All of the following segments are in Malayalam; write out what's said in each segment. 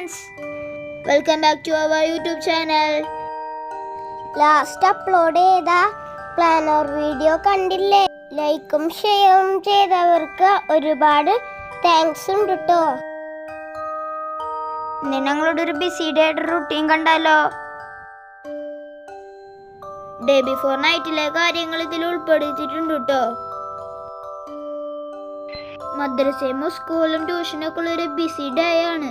Welcome back to our YouTube channel last upload ചെയ്ത പ്ലാനർ വീഡിയോ കണ്ടില്ലേ? ലൈക്കും ഷെയറും ചെയ്തവർക്ക് ഒരുപാട് താങ്ക്സ് ഉണ്ട് കേട്ടോ. നിങ്ങളുടെ ഒരു ബിസി ഡേ റുട്ടീൻ കണ്ടാലോ ഡേ ബിഫോർ നൈറ്റിലെ കാര്യങ്ങൾ ഇതിൽ ഉൾപ്പെടുത്തിയിട്ടുണ്ട് കേട്ടോ മദ്രസയും സ്കൂളും ട്യൂഷനൊക്കെ ഒക്കെ ഉള്ള ഒരു ബിസി ഡേ ആണ്.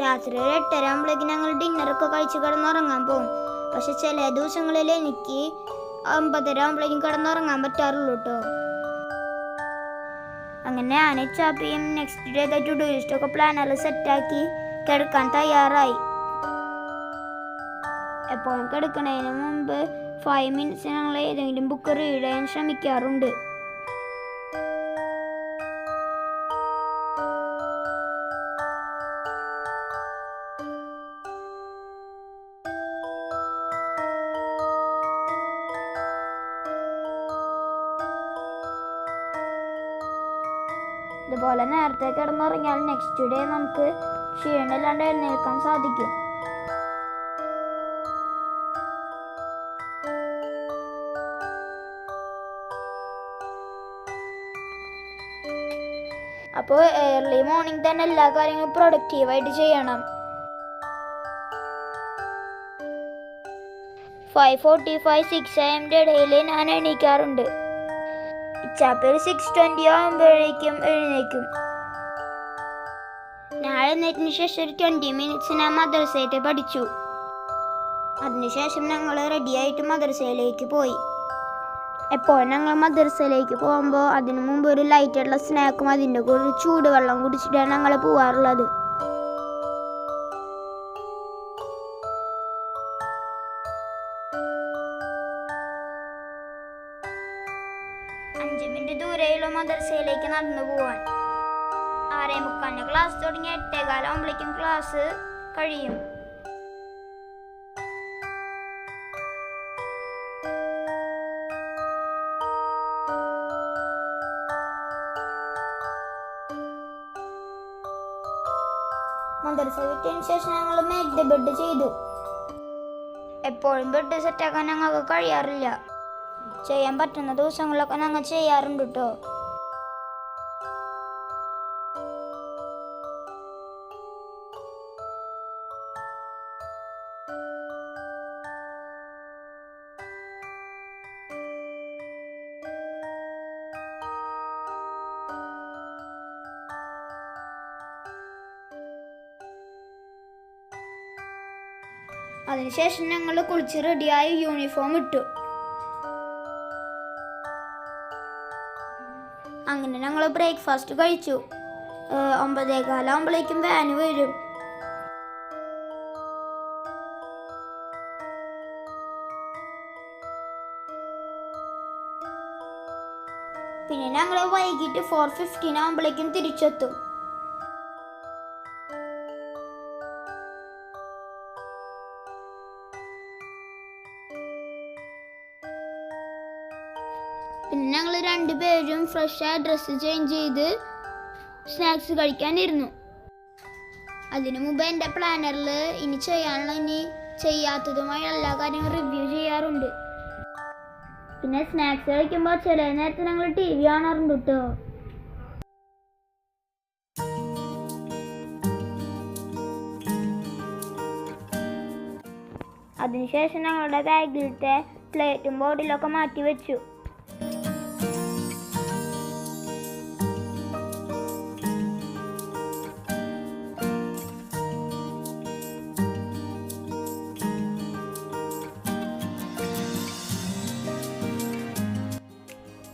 രാത്രി ഒരു എട്ടരാകുമ്പോഴേക്ക് ഞങ്ങൾ ഡിന്നറൊക്കെ കഴിച്ച് കിടന്നുറങ്ങാൻ പോകും പക്ഷെ ചില ദിവസങ്ങളിൽ എനിക്ക് ഒമ്പതര ആകുമ്പോഴേക്കും കിടന്നുറങ്ങാൻ പറ്റാറുള്ളൂ കേട്ടോ അങ്ങനെ ആന ചാപ്പിയും നെക്സ്റ്റ് ഡേ ടു ഡു പ്ലാനറിൽ സെറ്റാക്കി കിടക്കാൻ തയ്യാറായി. എപ്പോഴും കിടക്കുന്നതിന് മുമ്പ് ഫൈവ് മിനിറ്റ്സ് ഞങ്ങൾ ഏതെങ്കിലും ബുക്ക് റീഡ് ചെയ്യാൻ ശ്രമിക്കാറുണ്ട്. ഇതുപോലെ നേരത്തെ കിടന്നുറങ്ങിയാൽ നെക്സ്റ്റ് ഡേ നമുക്ക് ക്ഷീണമില്ലാണ്ട് എഴുന്നേൽക്കാൻ സാധിക്കും. അപ്പോൾ ഏർലി മോർണിംഗ് തന്നെ എല്ലാ കാര്യങ്ങളും പ്രൊഡക്റ്റീവായിട്ട് ചെയ്യണം. ഫൈവ് ഫോർട്ടി ഫൈവ് സിക്സ് എമ്മിന്റെ ഇടയിൽ ഞാൻ എണീക്കാറുണ്ട്. ഒരു സിക്സ് ട്വന്റി ആകുമ്പോഴേക്കും എഴുന്നേക്കും ഞാൻ എഴുന്നേറ്റിന് ശേഷം ഒരു ട്വന്റി മിനിറ്റ്സ് ഞാൻ മദ്രസയിട്ട് പഠിച്ചു. അതിനുശേഷം ഞങ്ങൾ റെഡിയായിട്ട് മദ്രസയിലേക്ക് പോയി. എപ്പോഴും ഞങ്ങൾ മദ്രസയിലേക്ക് പോകുമ്പോൾ അതിനു മുമ്പ് ഒരു ലൈറ്റുള്ള സ്നാക്കും അതിന്റെ കൂടെ ചൂടുവെള്ളം കുടിച്ചിട്ടാണ് ഞങ്ങൾ പോവാറുള്ളത്. മദ്രസയിലേക്ക് നടന്നു പോവാൻ. ആറേ മുക്കാലിന് ക്ലാസ് തുടങ്ങി എട്ടേകാലാകുമ്പോഴേക്കും ക്ലാസ് കഴിയും. മദ്രസ വിട്ടതിന് ശേഷം ഞങ്ങൾ മേക്ക് ബെഡ് ചെയ്തു. എപ്പോഴും ബെഡ് സെറ്റാക്കാൻ ഞങ്ങൾക്ക് കഴിയാറില്ല. ചെയ്യാൻ പറ്റുന്ന ദിവസങ്ങളൊക്കെ ഞങ്ങൾ ചെയ്യാറുണ്ട് കേട്ടോ അതിനുശേഷം ഞങ്ങൾ കുളിച്ച് റെഡിയായി യൂണിഫോം ഇട്ടു. അങ്ങനെ ഞങ്ങൾ ബ്രേക്ക്ഫാസ്റ്റ് കഴിച്ചു. ഒമ്പതേകാലാകുമ്പോഴേക്കും വാന് വരും. പിന്നെ ഞങ്ങൾ വൈകിട്ട് ഫോർ ഫിഫ്റ്റീൻ ആകുമ്പോഴേക്കും തിരിച്ചെത്തും. പിന്നെ ഞങ്ങൾ രണ്ടുപേരും ഫ്രഷായ ഡ്രസ്സ് ചേഞ്ച് ചെയ്ത് സ്നാക്സ് കഴിക്കാനിരുന്നു. അതിനു മുമ്പ് എന്റെ പ്ലാനറിൽ ഇനി ചെയ്യാനുള്ള ഇനി ചെയ്യാത്തതുമായ എല്ലാ കാര്യങ്ങളും റിവ്യൂ ചെയ്യാറുണ്ട്. പിന്നെ സ്നാക്സ് കഴിക്കുമ്പോൾ ചില നേരത്തെ ഞങ്ങൾ ടി വി കാണാറുണ്ട് കേട്ടോ അതിനുശേഷം ഞങ്ങളുടെ ബാഗിലത്തെ പ്ലേറ്റും ബോർഡിലൊക്കെ മാറ്റി വെച്ചു.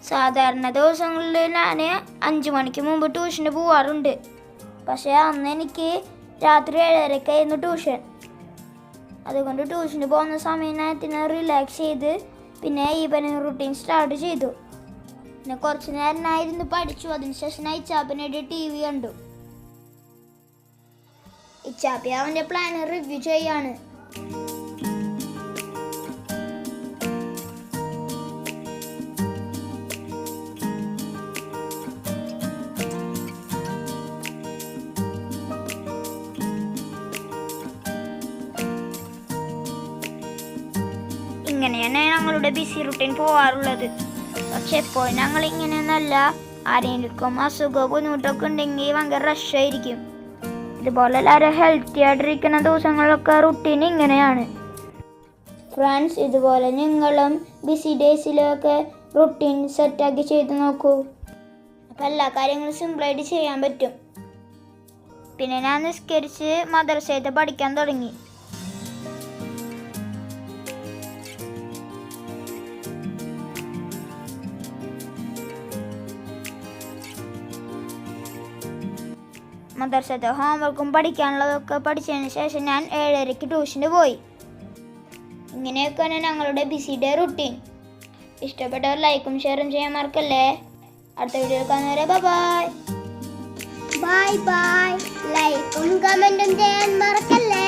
സാധാരണ ദിവസങ്ങളിൽ ഞാൻ അഞ്ചു മണിക്ക് മുമ്പ് ട്യൂഷന് പോവാറുണ്ട്. പക്ഷേ അന്ന് എനിക്ക് രാത്രി ഏഴരക്കായിരുന്നു ട്യൂഷൻ. അതുകൊണ്ട് ട്യൂഷന് പോകുന്ന സമയം ഞാൻ സമയത്തിന് റിലാക്സ് ചെയ്ത് പിന്നെ ഈവനിങ് റുട്ടീൻ സ്റ്റാർട്ട് ചെയ്തു. പിന്നെ കുറച്ച് നേരം ഞാൻ ഇരുന്ന് പഠിച്ചു. അതിനുശേഷം ഞാൻ ഇച്ചാപ്പനായിട്ട് ടി വി കണ്ടു. ഇച്ചാപ്പി അവന്റെ പ്ലാൻ റിവ്യൂ ചെയ്യാണ്. ഇങ്ങനെയാണ് ഞങ്ങളുടെ ബിസി റുട്ടീൻ പോവാറുള്ളത്. പക്ഷെ ഇപ്പോൾ ഞങ്ങൾ ഇങ്ങനെയൊന്നല്ല. ആരെങ്കിലും അസുഖവും ബുദ്ധിമുട്ടൊക്കെ ഉണ്ടെങ്കിൽ ഭയങ്കര റഷായിരിക്കും ഇതുപോലെ എല്ലാവരും ഹെൽത്തി ആയിട്ടിരിക്കുന്ന ദിവസങ്ങളിലൊക്കെ റുട്ടീൻ ഇങ്ങനെയാണ്. ഫ്രണ്ട്സ് ഇതുപോലെ നിങ്ങളും ബിസി ഡേയ്സിലൊക്കെ റുട്ടീൻ സെറ്റാക്കി ചെയ്ത് നോക്കൂ. അപ്പം എല്ലാ കാര്യങ്ങളും സിമ്പിളായിട്ട് ചെയ്യാൻ പറ്റും. പിന്നെ ഞാൻ നിസ്കരിച്ച് മദർസയത്തെ പഠിക്കാൻ തുടങ്ങി. മദർസത്തെ ഹോംവർക്കും പഠിക്കാനുള്ളതൊക്കെ പഠിച്ചതിന് ശേഷം ഞാൻ ഏഴരയ്ക്ക് ട്യൂഷന് പോയി. ഇങ്ങനെയൊക്കെയാണ് ഞങ്ങളുടെ ബിസി ഡേ റുട്ടീൻ ഇഷ്ടപ്പെട്ടവർ ലൈക്കും ഷെയറും ചെയ്യാൻ മറക്കല്ലേ? അടുത്ത വീഡിയോ കാണുന്നവരെ ബൈ ബൈ ബൈ ലൈക്കും കമന്റും ചെയ്യാൻ മറക്കല്ലേ?